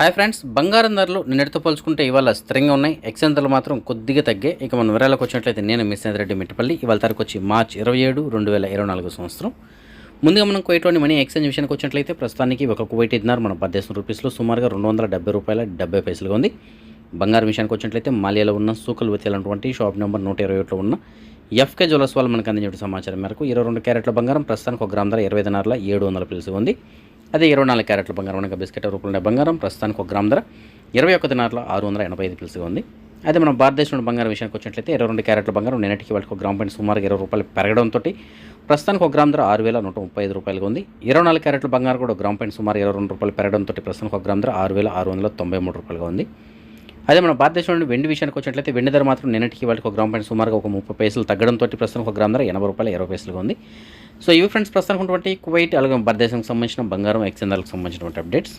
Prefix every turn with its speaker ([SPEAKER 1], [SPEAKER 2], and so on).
[SPEAKER 1] Hi friends బంగారం ధరలు నిన్నటితో పోల్చుకుంటే ఇవాళ స్థిరంగా ఉన్నాయి. ఎక్సెన్ ధరలు మాత్రం కొద్దిగా తగ్గే. ఇక మన వివరాలకు వచ్చినట్లయితే నేను మిస్ రెడ్డి మిట్టపల్లి. ఇవాళ తారీఖు వచ్చి మార్చ్ ఇరవై ఏడు రెండు వేల ఇరవై నాలుగు సంవత్సరం. ముందుగా మనం కువైట్లోని మనీ ఎక్స్చేంజ్ విషయానికి వచ్చినట్లయితే ప్రస్తుతానికి ఒక కువైట్ ఇద్దరు మన పద్దెనిమిది రూపీస్లో సుమారుగా రెండు వందల డెబ్బై రూపాయల డెబ్బై పైసలుగా ఉంది. బంగారం విషయానికి వచ్చినట్లయితే మాలియాలో ఉన్న సూకల్ వచ్చేలాంటి షాప్ నెంబర్ నూట ఇరవై ఒకటిలో ఉన్న ఎఫ్కే జ్యువెలర్స్ వాళ్ళు మనకు అందించిన సమాచారం మేరకు ఇరవై రెండు క్యారెట్ల బంగారం ప్రస్తుతానికి ఒక గ్రామ ధర ఇరవై దినారుల ఏడు వందల పిలుసు ఉంది. అదే ఇరవై నాలుగు క్యారెట్ల బంగారం అనగా బిస్కెట్ రూపంలో ఉండే బంగారం ప్రస్తుతానికి ఒక గ్రామ్ ధర ఇరవై ఒక్క దినార్లో ఆరు వందల ఎనభై ఐదు పిలుసుగా ఉంది. అదే మనం భారతదేశంలో బంగారం విషయానికి వచ్చినట్లయితే ఇరవై రెండు క్యారెట్ల బంగారం నిన్నటికి వాళ్ళకి ఒక గ్రామ్ పైన సుమారుగా ఇరవై రూపాయలు పెరగడంతో ప్రస్తుతానికి ఒక గ్రామ్ ధర ఆరు వేల నూట ముప్పై ఐదు రూపాయలుగా ఉంది. ఇరవై నాలుగు క్యారెట్ల బంగారం కూడా గ్రామ్ పైన సుమారు ఇరవై రెండు రూపాయలు పెరగడంతో ప్రస్తుతానికి ఒక గ్రామ్ ధర ఆరు వేల ఆరు వందల తొంభై మూడు రూపాయలుగా ఉంది. అదే మన భారతదేశంలో వెండి విషయానికి వచ్చినట్లయితే వెండి ధర మాత్రం నిన్నటికి వాళ్ళకి ఒక గ్రామ్ పైన సుమారుగా ఒక ముప్పై పైసలు తగ్గడంతో ప్రస్తుతం ఒక గ్రామ్ ధర ఎనభై రూపాయలు ఇరవై పైసలుగా ఉంది. సో ఇవి ఫ్రెండ్స్ ప్రస్తుతానికి ఉన్నటువంటి కువైట్ అలాగే భారతదేశానికి సంబంధించిన బంగారం ఎక్స్చేంజర్లకు సంబంధించినటువంటి అప్డేట్స్